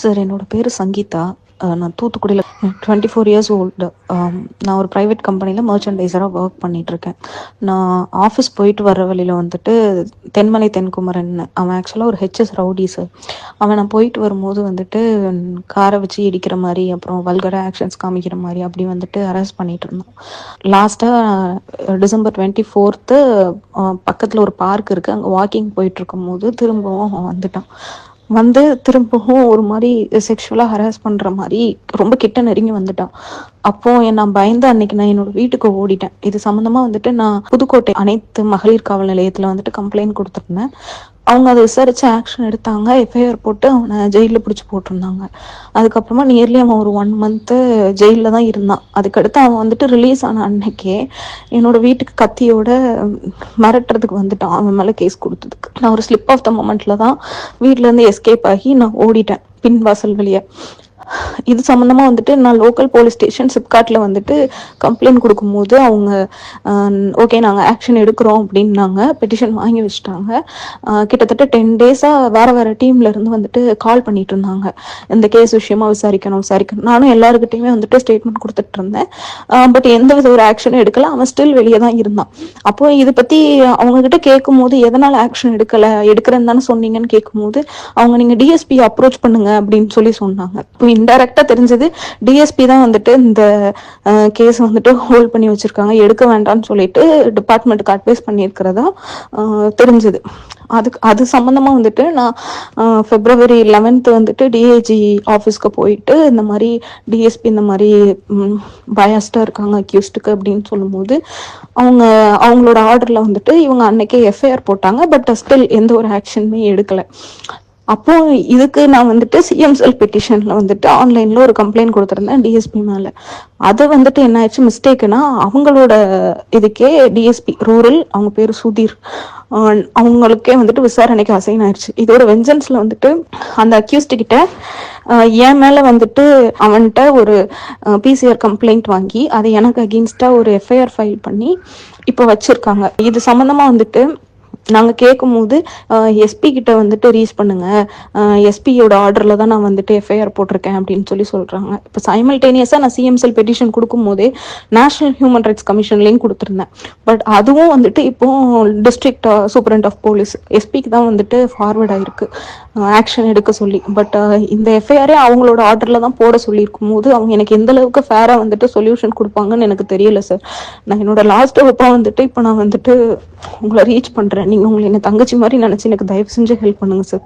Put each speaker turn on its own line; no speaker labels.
Sir என்னோட பேர் சங்கீதா. நான் தூத்துக்குடியில் டுவெண்ட்டி ஃபோர் இயர்ஸ் ஓல்டு நான் ஒரு ப்ரைவேட் கம்பெனியில் மர்ச்சன்டைசராக ஒர்க் பண்ணிகிட்ருக்கேன் இருக்கேன் நான் ஆஃபீஸ் போயிட்டு வர வழியில் வந்துட்டு தென்மலை தென்குமரன். அவன் ஆக்சுவலாக ஒரு ஹெச்எஸ் ரவுடி சார். அவன் நான் போயிட்டு வரும்போது வந்துட்டு காரை வச்சு இடிக்கிற மாதிரி அப்புறம் வல்கரா ஆக்ஷன்ஸ் காமிக்கிற மாதிரி அப்படி வந்துட்டு அரெஸ்ட் பண்ணிட்டு இருந்தான் லாஸ்ட்டாக டிசம்பர் டுவெண்ட்டி ஃபோர்த்து பக்கத்தில் ஒரு பார்க் இருக்குது அங்கே வாக்கிங் போயிட்டு இருக்கும்போது திரும்பவும் அவன் வந்துட்டான். வந்து திரும்பவும் ஒரு மாதிரி செக்ஷுவலாக ஹராஸ் பண்ணுற மாதிரி ரொம்ப கிட்ட நெருங்கி வந்துட்டான். அப்போ நான் பயந்து அன்னைக்கு நான் என்னோட வீட்டுக்கு ஓடிட்டேன். இது சம்மந்தமாக வந்துட்டு நான் புதுக்கோட்டை அனைத்து மகளிர் காவல் நிலையத்தில் வந்துட்டு கம்ப்ளைண்ட் கொடுத்துருந்தேன். அவங்க அதை விசாரிச்சு ஆக்ஷன் எடுத்தாங்க. எஃப்ஐஆர் போட்டு அவனை ஜெயிலில் பிடிச்சி போட்டிருந்தாங்க. அதுக்கப்புறமா நியர்லி அவன் ஒரு ஒன் மந்த்து ஜெயிலில் தான் இருந்தான். அதுக்கடுத்து அவன் வந்துட்டு ரிலீஸ் ஆன அன்னைக்கே என்னோட வீட்டுக்கு கத்தியோட மிரட்டுறதுக்கு வந்துட்டான். அவன் மேலே கேஸ் கொடுத்ததுக்கு. நான் ஒரு ஸ்லிப் ஆஃப் த மொமெண்ட்ல தான் வீட்டிலேருந்து எஸ்கேப் ஆகி நான் ஓடிட்டேன். பின் வாசல் வழியா. இது சம்மந்தமாக வந்துட்டு நான் லோக்கல் போலீஸ் ஸ்டேஷன் சிப்காட்டில் வந்துட்டு கம்ப்ளைண்ட் கொடுக்கும்போது அவங்க ஓகே நாங்கள் ஆக்ஷன் எடுக்கிறோம் அப்படின்னாங்க. பெட்டிஷன் வாங்கி வச்சுட்டாங்க. கிட்டத்தட்ட டென் டேஸாக வேற வேற டீம்ல இருந்து வந்துட்டு கால் பண்ணிட்டு இருந்தாங்க. இந்த கேஸ் விஷயமா விசாரிக்கணும் விசாரிக்கணும். நானும் எல்லாருக்கிட்டையுமே வந்துட்டு ஸ்டேட்மெண்ட் கொடுத்துட்டு இருந்தேன். பட் எந்த வித ஒரு ஆக்ஷனும் எடுக்கல. அவன் ஸ்டில் வெளியே தான் இருந்தான். அப்போ இதை பத்தி அவங்க கிட்ட கேட்கும்போது எதனால ஆக்ஷன் எடுக்கல எடுக்கிறேன்னு தானே சொன்னீங்கன்னு கேட்கும்போது அவங்க நீங்க டிஎஸ்பி அப்ரோச் பண்ணுங்க அப்படின்னு சொல்லி சொன்னாங்க. இப்போ இன்டைரக்டா கரெக்டாக தெரிஞ்சது. டிஎஸ்பி தான் வந்துட்டு இந்த கேஸ் வந்துட்டு ஹோல்ட் பண்ணி வச்சிருக்காங்க. எடுக்க வேண்டாம்னு சொல்லிட்டு டிபார்ட்மெண்ட்டுக்கு அட்வைஸ் பண்ணியிருக்கிறதா தெரிஞ்சது. அதுக்கு அது சம்மந்தமாக வந்துட்டு நான் ஃபெப்ரவரி லெவன்த்து வந்துட்டு டிஏஜி ஆஃபீஸ்க்கு போயிட்டு இந்த மாதிரி டிஎஸ்பி இந்த மாதிரி பயாஸ்டாக இருக்காங்க அக்யூஸ்டுக்கு அப்படின்னு சொல்லும்போது அவங்க அவங்களோட ஆர்டரில் வந்துட்டு இவங்க அன்னைக்கே எஃப்ஐஆர் போட்டாங்க பட் ஸ்டில் எந்த ஒரு ஆக்ஷனுமே எடுக்கலை. அப்போ இதுக்கு நான் வந்துட்டு சிஎம் செல் பெட்டிஷன்ல வந்துட்டு ஆன்லைன்ல ஒரு கம்ப்ளைண்ட் கொடுத்துருந்தேன் டிஎஸ்பி மேல. அது வந்துட்டு என்ன ஆயிடுச்சு மிஸ்டேக்குன்னா அவங்களோட இதுக்கே டிஎஸ்பி ரூரல் அவங்க பேரு சுதீர் அவங்களுக்கே வந்துட்டு விசாரணைக்கு அசைன் ஆயிடுச்சு இதோட வெஞ்சன்ஸ்ல வந்துட்டு அந்த அக்யூஸ்ட் கிட்ட என் மேல வந்துட்டு அவன்கிட்ட ஒரு பிசிஆர் கம்ப்ளைண்ட் வாங்கி அதை எனக்கு அகெயின்ஸ்டா ஒரு எஃப்ஐஆர் ஃபைல் பண்ணி இப்போ வச்சிருக்காங்க. இது சம்பந்தமா வந்துட்டு நாங்கள் கேட்கும்போது எஸ்பி கிட்ட வந்துட்டு ரீச் பண்ணுங்க. எஸ்பியோட ஆர்டரில் தான் நான் வந்துட்டு எஃப்ஐஆர் போட்டிருக்கேன் அப்படின்னு சொல்லி சொல்கிறாங்க இப்போ சைமல்டேனியஸாக நான் சிஎம்எல் பெட்டிஷன் கொடுக்கும் போதே நேஷனல் ஹியூமன் ரைட்ஸ் கமிஷன்லேயும் கொடுத்துருந்தேன். பட் அதுவும் வந்துட்டு இப்போ டிஸ்ட்ரிக்ட் சூப்பரண்ட் ஆஃப் போலீஸ் எஸ்பிக்கு தான் வந்துட்டு ஃபார்வர்ட் ஆயிருக்கு. ஆக்ஷன் எடுக்க சொல்லி. பட் இந்த எஃப்ஐஆரே அவங்களோட ஆர்டரில் தான் போட சொல்லியிருக்கும் போது அவங்க எனக்கு எந்த அளவுக்கு ஃபேராக வந்துட்டு சொல்யூஷன் கொடுப்பாங்கன்னு எனக்கு தெரியல சார் நான் என்னோட லாஸ்ட் ஹோப்பாக வந்துட்டு இப்போ நான் வந்துட்டு உங்களை ரீச் பண்ணுறேன் நீங்கள் உங்களை என்ன தங்கச்சி மாதிரி நினச்சி எனக்கு தயவு செஞ்சு ஹெல்ப் பண்ணுங்கள் சார்